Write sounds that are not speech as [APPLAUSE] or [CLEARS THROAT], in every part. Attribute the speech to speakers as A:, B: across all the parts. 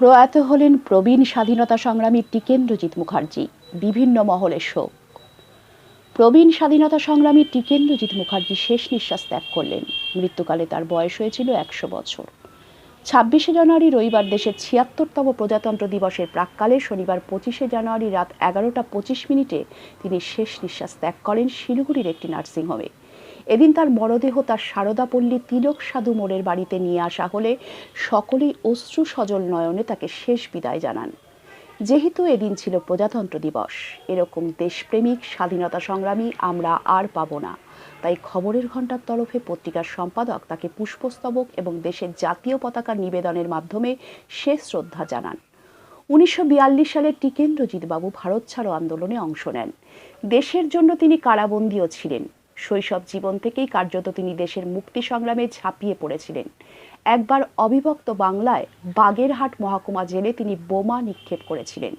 A: প্রয়াত হলেন প্রবীণ স্বাধীনতা সংগ্রামী টিকেন্দ্রজিৎ মুখার্জি বিভিন্ন মহলে শোক প্রবীণ স্বাধীনতা সংগ্রামী টিকেন্দ্রজিৎ মুখার্জি শেষ নিঃশ্বাস ত্যাগ করলেন মৃত্যুকালে তার বয়স হয়েছিল একশো বছর ছাব্বিশে জানুয়ারি রবিবার দেশের ছিয়াত্তরতম প্রজাতন্ত্র দিবসের প্রাককালে শনিবার পঁচিশে জানুয়ারি রাত এগারোটা পঁচিশ মিনিটে তিনি শেষ নিঃশ্বাস ত্যাগ করেন শিলিগুড়ির একটি নার্সিংহোমে এদিন তার মরদেহ তার পল্লী তিলক সাধু মোড়ের বাড়িতে নিয়ে আসা হলে সকলেই অশ্রু সজল নয়নে তাকে শেষ বিদায় জানান যেহেতু এদিন ছিল প্রজাতন্ত্র দিবস এরকম দেশপ্রেমিক স্বাধীনতা সংগ্রামী আমরা আর পাব না তাই খবরের ঘণ্টার তরফে পত্রিকার সম্পাদক তাকে পুষ্পস্তবক এবং দেশের জাতীয় পতাকা নিবেদনের মাধ্যমে শেষ শ্রদ্ধা জানান উনিশশো সালে টিকেন্দ্রজিৎবাবু ভারত ছাড়ো আন্দোলনে অংশ নেন দেশের জন্য তিনি কারাবন্দিও ছিলেন শৈশব জীবন থেকেই কার্যত তিনি দেশের মুক্তি সংগ্রামে ঝাঁপিয়ে পড়েছিলেন একবার অবিভক্ত বাংলায় বাগেরহাট মহকুমা জেলে তিনি বোমা নিক্ষেপ করেছিলেন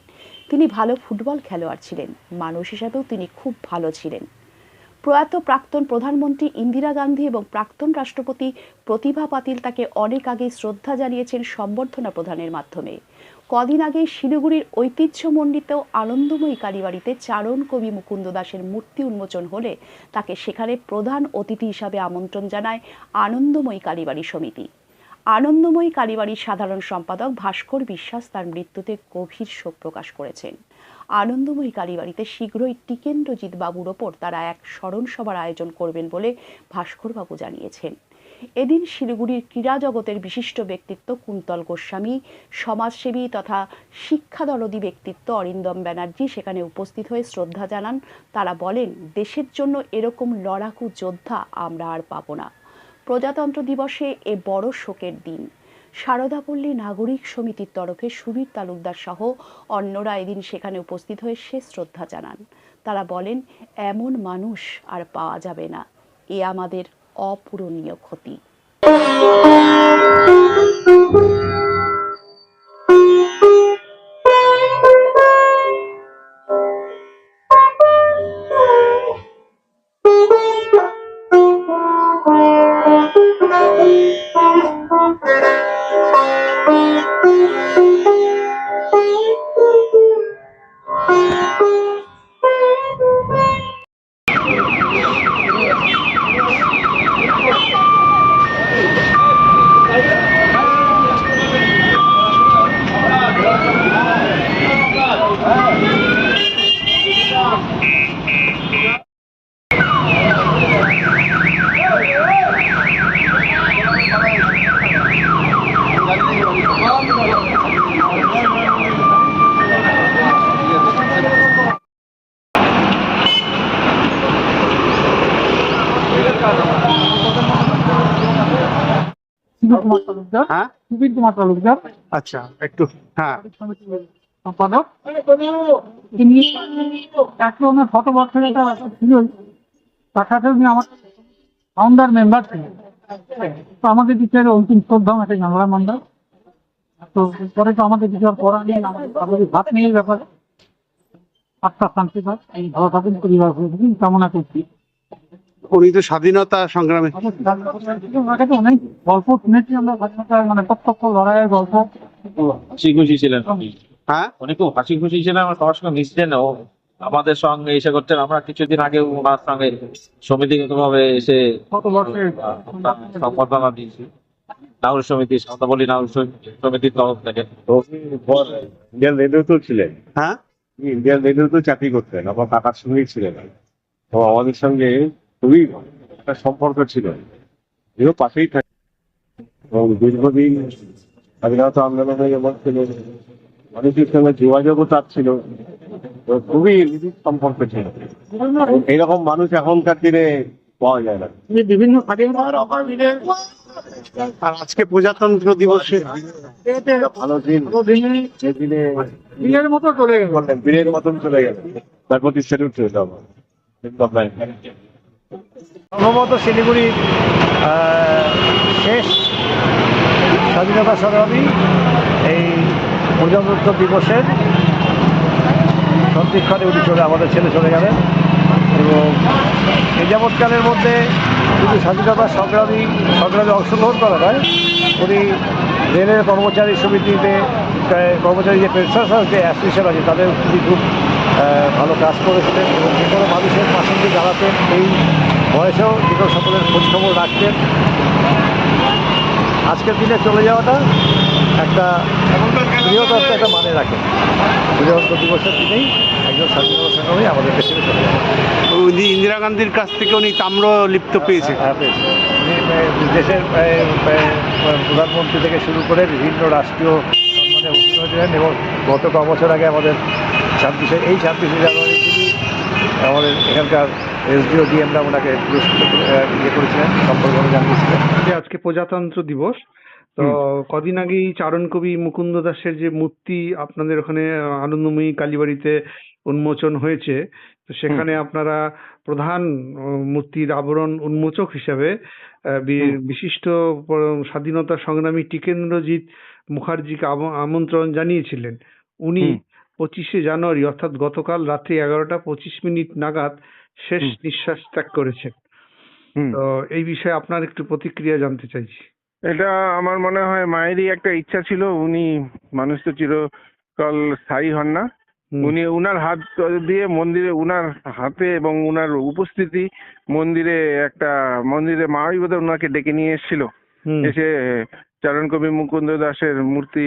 A: তিনি ভালো ফুটবল খেলোয়াড় ছিলেন মানুষ হিসাবেও তিনি খুব ভালো ছিলেন প্রয়াত প্রাক্তন প্রধানমন্ত্রী ইন্দিরা গান্ধী এবং প্রাক্তন রাষ্ট্রপতি প্রতিভা পাতিল তাকে অনেক আগে শ্রদ্ধা জানিয়েছেন সম্বর্ধনা প্রদানের মাধ্যমে কদিন আগে শিলিগুড়ির ঐতিহ্যমণ্ডিত আনন্দময়ী কালীবাড়িতে চারণ কবি মুকুন্দ দাসের মূর্তি উন্মোচন হলে তাকে সেখানে প্রধান অতিথি হিসাবে আমন্ত্রণ জানায় আনন্দময়ী কালীবাড়ি সমিতি আনন্দময়ী কালীবাড়ির সাধারণ সম্পাদক ভাস্কর বিশ্বাস তার মৃত্যুতে গভীর শোক প্রকাশ করেছেন আনন্দময়ী কালীবাড়িতে শীঘ্রই টিকেন্দ্রজিৎ বাবুর ওপর তারা এক স্মরণ সভার আয়োজন করবেন বলে ভাস্করবাবু জানিয়েছেন এদিন শিলিগুড়ির ক্রীড়া জগতের বিশিষ্ট ব্যক্তিত্ব কুন্তল গোস্বামী সমাজসেবী তথা শিক্ষাদরদি ব্যক্তিত্ব অরিন্দম ব্যানার্জি সেখানে উপস্থিত হয়ে শ্রদ্ধা জানান তারা বলেন দেশের জন্য এরকম লড়াকু যোদ্ধা আমরা আর পাব না প্রজাতন্ত্র দিবসে এ বড় শোকের দিন শারদাপল্লী নাগরিক সমিতির তরফে সুবীর তালুকদার সহ অন্যরা এদিন সেখানে উপস্থিত হয়ে সে শ্রদ্ধা জানান তারা বলেন এমন মানুষ আর পাওয়া যাবে না এ আমাদের অপূরণীয় ক্ষতি
B: কুমার তালুকদার হ্যাঁ কুমার তালুকদার
C: আচ্ছা একটু হ্যাঁ
B: সম্পাদক তিনি ওনার শত ছিল তার উনি আমার ফাউন্ডার মেম্বার ছিলেন তো আমাদের টিচার অন্তিম শ্রদ্ধা আছে জানলা মন্ডল তো পরে তো আমাদের টিচার পড়া নিয়ে আমাদের ভাত নিয়ে ব্যাপারে আত্মা শান্তি এই ভালো থাকুন পরিবার কামনা
C: উনি তো স্বাধীনতা সংগ্রামে আচ্ছা,
B: গল্প শুনেছি আমরা মানে প্রত্যক্ষ লড়াইয়ের গল্প
D: খুশি ছিলেন হ্যাঁ উনি খুব হাসি খুশি ছিলেন আমার সবার সঙ্গে মিশছেন ও আমাদের সঙ্গে এসে করতেন আমরা কিছুদিন আগে ওনার সঙ্গে সমিতিগত ভাবে এসে সম্বর্ধনা দিয়েছি নাহুল সমিতি সাঁওতাবলী নাহুল সমিতির তরফ থেকে ইন্ডিয়ান রেডিওতেও ছিলেন হ্যাঁ ইন্ডিয়ান রেডিওতেও চাকরি করতেন আমার কাকার সঙ্গেই ছিলেন তো আমাদের সঙ্গে খুবই একটা সম্পর্ক ছিল এগুলো পাশেই থাকে এবং দীর্ঘদিন স্বাধীনতা আন্দোলনে ছিল সঙ্গে যোগাযোগও তার ছিল খুবই সম্পর্ক ছিল এইরকম মানুষ এখনকার দিনে পাওয়া যায় না
B: বিভিন্ন আর আজকে প্রজাতন্ত্র দিবসে ভালো দিন বীরের মতো চলে গেল
D: বীরের মতন চলে গেল তার প্রতি স্যালুট রইল আমার
C: সম্ভবত শিলিগুড়ি শেষ স্বাধীনতা সংগ্রামী এই প্রজাতন্ত্র দিবসের সন্ধিক্ষণে উনি চলে আমাদের ছেলে চলে গেলেন এবং এ যাবৎকালের মধ্যে শুধু স্বাধীনতা সংগ্রামী সংগ্রামে অংশগ্রহণ করা নয় উনি রেলের কর্মচারী সমিতিতে কর্মচারী যে পেনশন আছে অ্যাসোসিয়েশন আছে তাদের খুব ভালো কাজ করেছিলেন এবং যে কোনো মানুষের পাশে দিয়ে দাঁড়াতেন এই বয়সেও যে কোনো সকলের খোঁজখবর রাখতেন আজকের দিনে চলে যাওয়াটা একটা বৃহত্তর একটা মানে রাখে বৃহত্তর দিবসের দিনেই একজন স্বাধীনতা সংগ্রামী আমাদের দেশে চলে উনি ইন্দিরা গান্ধীর কাছ থেকে উনি তাম্র লিপ্ত পেয়েছে হ্যাঁ পেয়েছে উনি দেশের প্রধানমন্ত্রী থেকে শুরু করে বিভিন্ন রাষ্ট্রীয় সম্মানে উৎসাহ দিলেন এবং গত ক বছর আগে আমাদের ছাব্বিশে এই ছাব্বিশে জানুয়ারি তিনি আমাদের এখানকার এসডিও ডিএমরা ওনাকে ইয়ে করেছিলেন সম্পর্কে জানিয়েছিলেন
E: আজকে প্রজাতন্ত্র দিবস তো কদিন আগেই চারণ কবি মুকুন্দ দাসের যে মূর্তি আপনাদের ওখানে আনন্দময়ী কালীবাড়িতে উন্মোচন হয়েছে তো সেখানে আপনারা প্রধান মূর্তির আবরণ উন্মোচক হিসাবে বিশিষ্ট স্বাধীনতা সংগ্রামী টিকেন্দ্রজিৎ মুখার্জিকে আমন্ত্রণ জানিয়েছিলেন উনি পঁচিশে জানুয়ারি অর্থাৎ গতকাল রাত্রি এগারোটা পঁচিশ মিনিট নাগাদ শেষ নিঃশ্বাস ত্যাগ করেছেন তো এই বিষয়ে আপনার একটু প্রতিক্রিয়া জানতে চাইছি
F: এটা আমার মনে হয় মায়েরই একটা ইচ্ছা ছিল উনি মানুষ তো চিরকাল স্থায়ী হন না উনি উনার হাত দিয়ে মন্দিরে উনার হাতে এবং উনার উপস্থিতি মন্দিরে একটা মন্দিরে মা বোধহয় ওনাকে ডেকে নিয়ে এসেছিল এসে কবি মুকুন্দ দাসের মূর্তি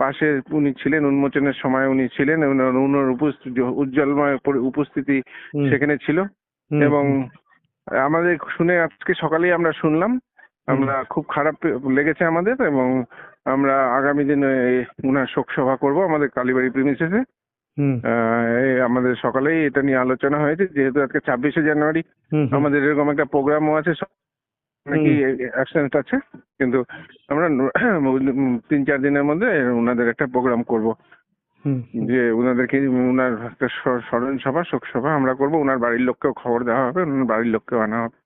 F: পাশে উনি ছিলেন উন্মোচনের সময় উনি ছিলেন উনার উজ্জ্বলময় উপস্থিতি সেখানে ছিল এবং আমাদের শুনে আজকে সকালেই আমরা শুনলাম আমরা খুব খারাপ লেগেছে আমাদের এবং আমরা আগামী দিনে উনার শোক সভা করব আমাদের কালীবাড়ি প্রিমিসেসে আমাদের সকালেই এটা নিয়ে আলোচনা হয়েছে যেহেতু আজকে ছাব্বিশে জানুয়ারি আমাদের এরকম একটা প্রোগ্রামও আছে নাকি অ্যাবসেন্ট আছে কিন্তু আমরা [CLEARS THROAT] তিন চার দিনের মধ্যে ওনাদের একটা প্রোগ্রাম করব যে ওনাদেরকে ওনার একটা স্মরণ সভা শোক সভা আমরা করব ওনার বাড়ির লোককেও খবর দেওয়া হবে ওনার বাড়ির লোককেও আনা হবে